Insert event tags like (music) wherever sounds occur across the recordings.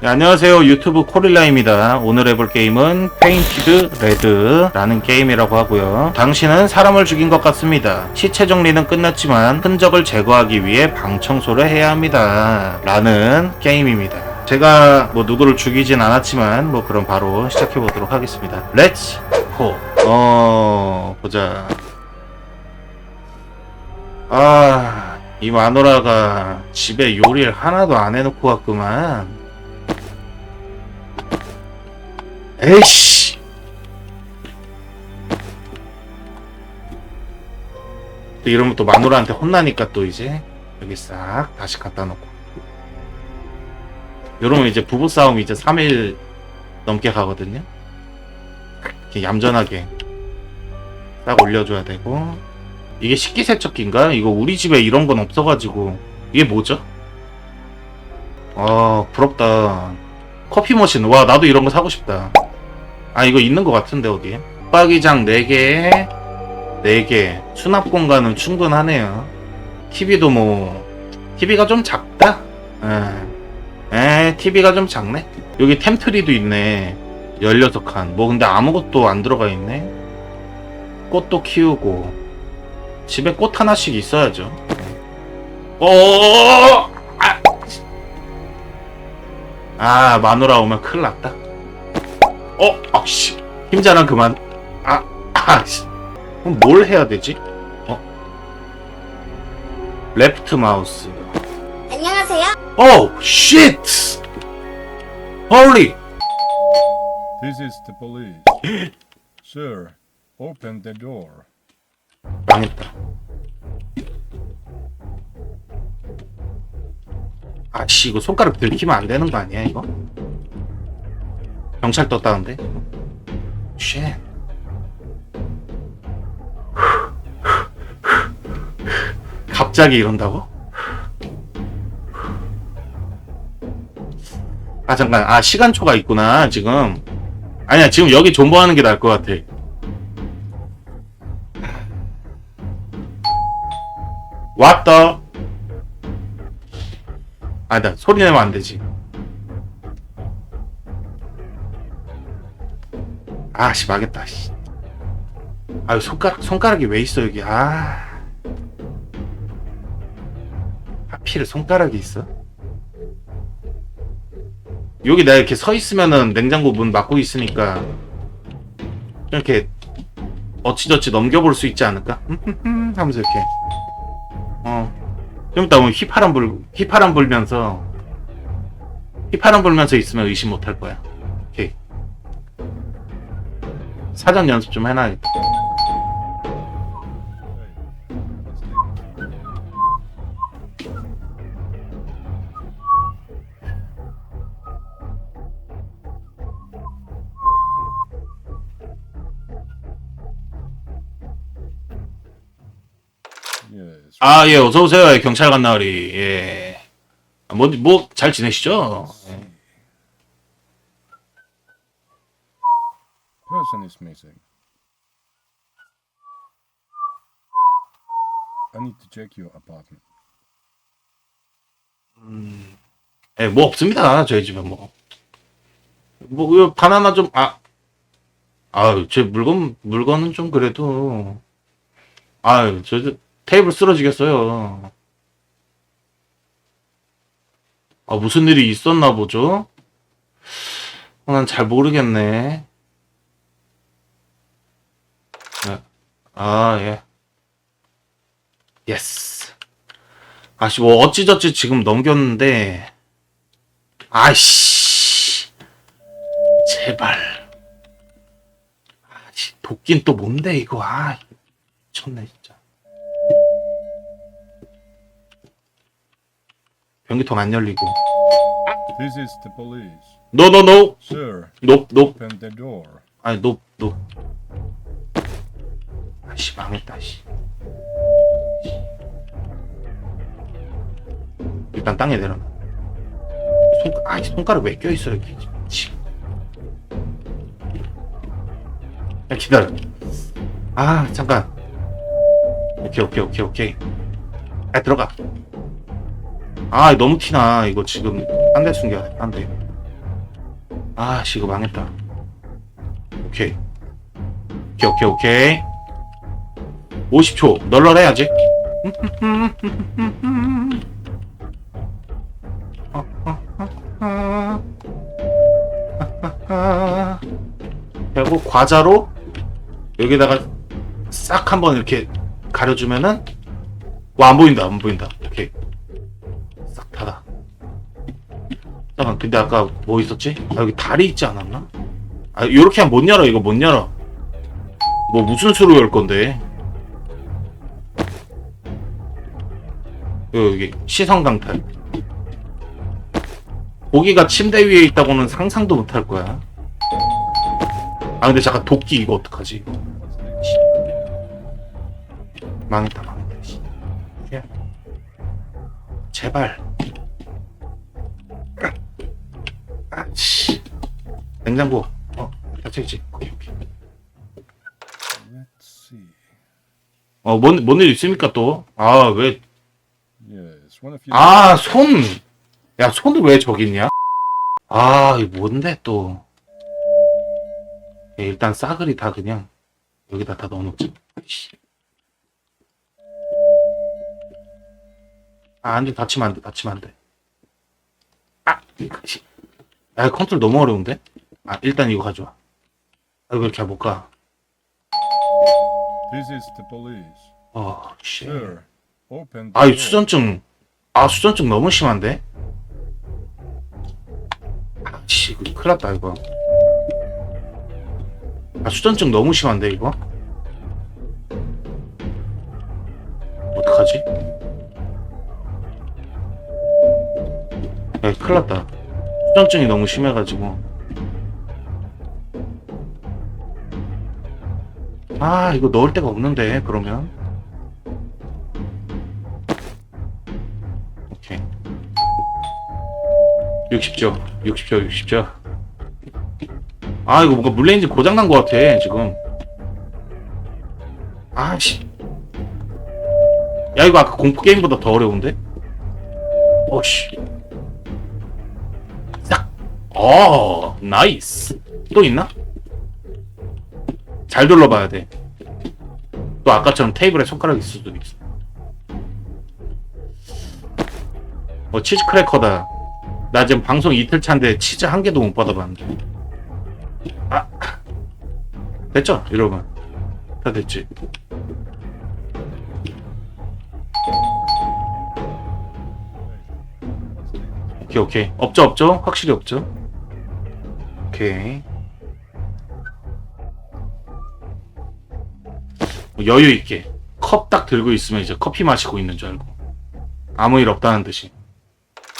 네, 안녕하세요. 유튜브 코릴라입니다. 오늘 해볼 게임은 페인티드 레드라는 게임이라고 하고요. 당신은 사람을 죽인 것 같습니다. 시체 정리는 끝났지만 흔적을 제거하기 위해 방 청소를 해야 합니다. 라는 게임입니다. 제가 뭐 누구를 죽이진 않았지만 뭐 그럼 바로 시작해 보도록 하겠습니다. 렛츠 고! 어... 보자. 아... 이 마누라가 집에 요리를 하나도 안 해놓고 왔구만 에이씨. 또 이러면 또 마누라한테 혼나니까 또 이제 여기 싹 다시 갖다 놓고. 이러면 이제 부부싸움 이제 3일 넘게 가거든요. 이렇게 얌전하게 딱 올려줘야 되고. 이게 식기세척기인가? 이거 우리 집에 이런 건 없어가지고. 이게 뭐죠? 아, 부럽다. 커피 머신. 와, 나도 이런 거 사고 싶다. 아, 이거 있는 것 같은데, 어디에? 빠기장 4개, 4개. 수납 공간은 충분하네요. TV도 뭐, TV가 좀 작다? 에, 에, TV가 좀 작네? 여기 템트리도 있네. 16칸. 뭐, 근데 아무것도 안 들어가 있네. 꽃도 키우고. 집에 꽃 하나씩 있어야죠. 어, 아, 아 마누라 오면 큰일 났다 어? 아 씨 힘자랑 그만 아 아 씨 그럼 뭘 해야 되지? 어? 레프트 마우스 안녕하세요. 오 쉣! 홀리 This is the police. (gasps) Sir, open the door. 망했다 아씨 이거 손가락 들키면 안 되는 거 아니야 이거? 경찰 떴다는데? 쉣. 갑자기 이런다고? 아 잠깐. 아 시간초가 있구나 지금. 아니야 지금 여기 존버하는 게 나을 것 같아. 왔다 아나 소리 내면 안 되지 아씨 망했다 씨. 아유 손가락 손가락이 왜 있어 여기 아 하필 손가락이 있어 여기 내가 이렇게 서 있으면은 냉장고 문 막고 있으니까 이렇게 어찌저찌 넘겨볼 수 있지 않을까? 하면서 이렇게 어. 좀 이따 보면 휘파람 불, 휘파람 불면서, 휘파람 불면서 있으면 의심 못할 거야. 사전 연습 좀 해놔야겠다. Yes. 아, 예, 어서오세요. 경찰 간나으리. 예. 아, 뭐, 뭐, 잘 지내시죠? Person is missing. I need to check your apartment. 예, 뭐 없습니다. 저희 집에 뭐. 뭐, 바나나 좀, 아. 아유, 제 물건, 물건은 좀 그래도. 아유, 저, 저 테이블 쓰러지겠어요. 아, 무슨 일이 있었나 보죠? 어, 난잘 모르겠네. 네. 아, 예. 예스. 아씨, 뭐, 어찌저찌 지금 넘겼는데, 아이씨. 제발. 아씨, 도끼는 또 뭔데, 이거. 아, 미쳤네, 진짜. 변기통 안 열리고. This is the police. 노, 노, 노. Sir, 높, 높. open the door. 아니, 높, 높. 아씨, 망했다, 씨. 일단 땅에 내려놔. 손, 아, 손가락 왜 껴있어, 여기. 치. 야, 기다려. 아, 잠깐. 오케이, 오케이, 오케이, 오케이. 아, 들어가. 아, 너무 티나. 이거 지금 딴 데 숨겨야 돼, 딴 데. 아 씨 이거 망했다 오케이 오케이 오케이 오케이 50초. 널널해 아직 그리고 과자로 여기다가 싹 한번 이렇게 가려주면은 와 안 보인다 안 보인다. 오케이 싹 닫아. 잠깐 근데 아까 뭐 있었지? 아, 여기 다리 있지 않았나? 아 요렇게 하면 못 열어 이거 못 열어. 뭐 무슨 수로 열 건데 여기 시선 강탈. 고기가 침대 위에 있다고는 상상도 못할 거야. 아 근데 잠깐 도끼 이거 어떡하지? 망했다 망했다 씨. 야. 제발. 아씨. 냉장고. 어 닫혀있지? 오케이 오케이. Let's see. 어뭔 뭔 일 있습니까 또 아 왜 아 손! 야, 손을 왜 저기 있냐? 아, 이거 뭔데, 또. 야, 일단 싸그리 다 그냥 여기다 다 넣어놓자. 씨. 아, 안 돼. 다치면 안 돼. 다치면 안 돼. 아! 씨. 야, 컨트롤 너무 어려운데? 아, 일단 이거 가져와. 아, 이거 이렇게 못 가. This is the police. 어, 씨. Sir, open the 아, 이 door. 수전증. 아, 수전증 너무 심한데? 아, 씨, 이거 큰일 났다, 이거. 아, 수전증 너무 심한데, 이거? 어떡하지? 야, 큰일 났다. 수전증이 너무 심해가지고. 아, 이거 넣을 데가 없는데, 그러면. 60조, 60조, 60조. 아, 이거 뭔가 물레인지 고장난 것 같아, 지금. 아씨. 야, 이거 아까 공포 게임보다 더 어려운데? 오씨. 싹. 어, 나이스. 또 있나? 잘 둘러봐야 돼. 또 아까처럼 테이블에 손가락 있을 수도 있어. 어 치즈 크래커다. 나 지금 방송 이틀 차인데 치즈 한 개도 못 받아봤는데. 아 됐죠, 여러분? 다 됐지. 오케이 오케이 없죠 없죠 확실히 없죠. 오케이. 뭐 여유 있게 컵 딱 들고 있으면 이제 커피 마시고 있는 줄 알고 아무 일 없다는 듯이.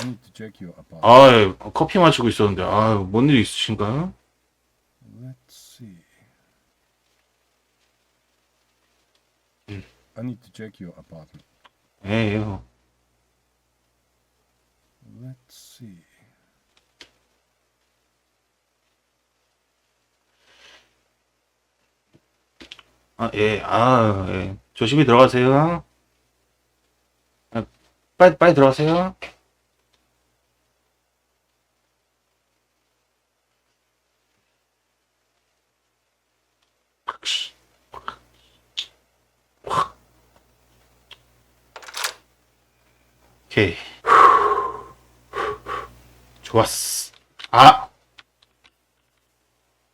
I need to check your apartment. 아, 커피 마시고 있었는데, 아, 뭔일 있으신가요? Let's see. Mm. I need to check your apartment. 예, 예. Let's see. 아, 예, 아, 예. 조심히 들어가세요. 아, 빨리, 빨리 들어가세요. 오케이. 좋았어. 아!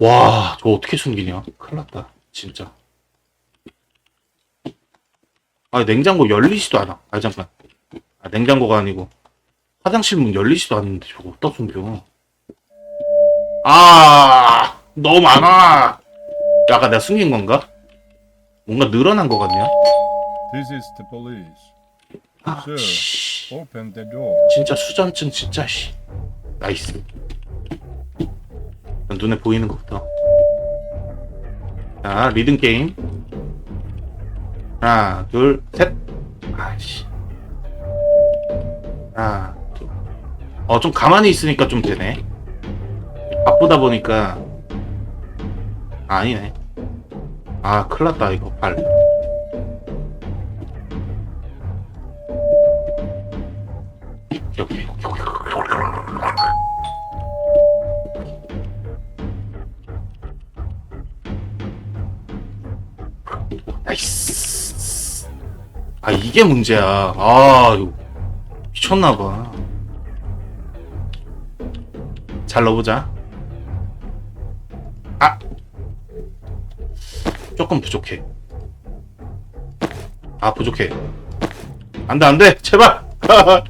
와, 저 어떻게 숨기냐? 큰일 났다. 진짜. 아, 냉장고 열리지도 않아. 아, 잠깐. 아, 냉장고가 아니고. 화장실 문 열리지도 않는데 저거 어디다 숨겨. 아, 너무 많아. 아까 내가 숨긴 건가? 뭔가 늘어난 것 같냐? This is the police. 아. 씨. Open the door. 진짜 수전증 진짜 씨. 나이스. 눈에 보이는 것부터. 자, 리듬 게임. 하나, 둘, 셋. 아씨. 하나, 둘. 어, 좀 가만히 있으니까 좀 되네. 바쁘다 보니까. 아, 아니네. 아, 큰일 났다, 이거, 발. 이게 문제야. 아 미쳤나봐. 잘 넣어보자. 아! 조금 부족해. 아 부족해. 안 돼 안 돼! 제발! (laughs)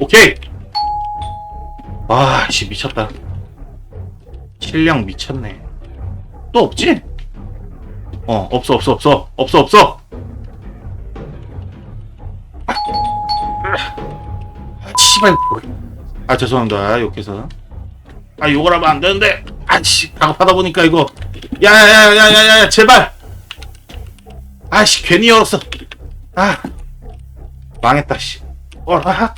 오케이! 와씨 미쳤다. 실력 미쳤네. 또 없지? 어 없어 없어 없어. 없어 없어 씨발 아 죄송합니다 욕해서 아 욕을 하면 안 되는데 아씨 다급하다 보니까 이거 야야야야야야 제발 아씨 괜히 열었어 아 망했다 씨 어라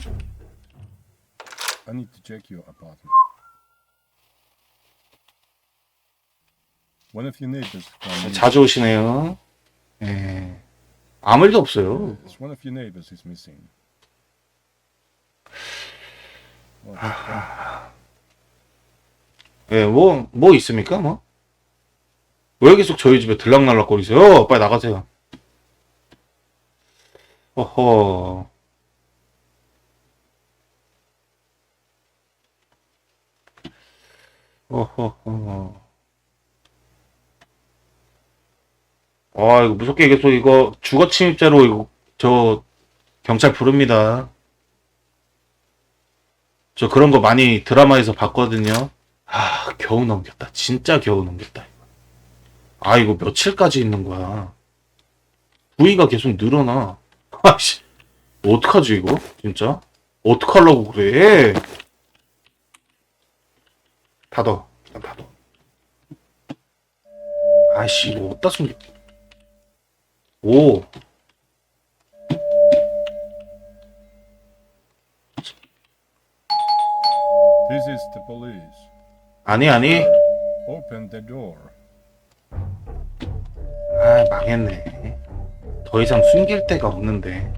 I need to check your apartment. One of your neighbors come in. 자주 오시네요 예 아무 일도 없어요 Yes, one of your neighbors is missing. 예, 뭐, 뭐 있습니까, 뭐? 왜 계속 저희 집에 들락날락 거리세요? 빨리 나가세요. 어허. 어허허. 아, 이거 무섭게 계속 이거 주거 침입죄로 이거 저 경찰 부릅니다. 저 그런 거 많이 드라마에서 봤거든요. 아, 겨우 넘겼다. 진짜 겨우 넘겼다. 아, 이거 며칠까지 있는 거야. 부위가 계속 늘어나. (laughs) 아씨, 어떡하지, 이거? 진짜? 어떡하려고 그래? 닫어. 일단 닫어. 아이씨, 이거 어디다 숨겨. 오. This is the police. 아니, 아니. Open the door. 아, 망했네. 더 이상 숨길 데가 없는데.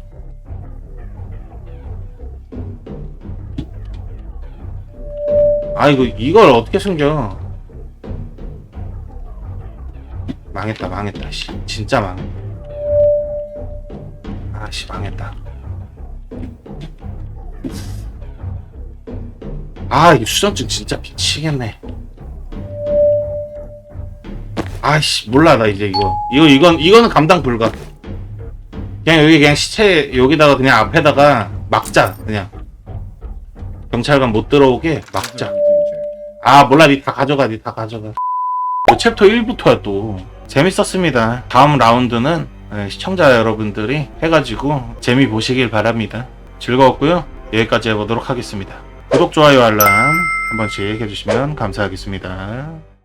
아, 이거, 이걸 어떻게 숨겨? 망했다, 망했다, 씨. 진짜 망. 아, 씨, 망했다. 아, 이거 수전증 진짜 미치겠네. 아이씨 몰라 나 이제 이거. 이거 이건 이거는 감당 불가. 그냥 여기 그냥 시체 여기다가 그냥 앞에다가 막자 그냥. 경찰관 못 들어오게 막자. 아 몰라 니 다 가져가 니 다 가져가. 이거 챕터 1부터야 또. 재밌었습니다. 다음 라운드는 예, 시청자 여러분들이 해가지고 재미 보시길 바랍니다. 즐거웠고요. 여기까지 해보도록 하겠습니다 구독 좋아요 알람 한 번씩 해주시면 감사하겠습니다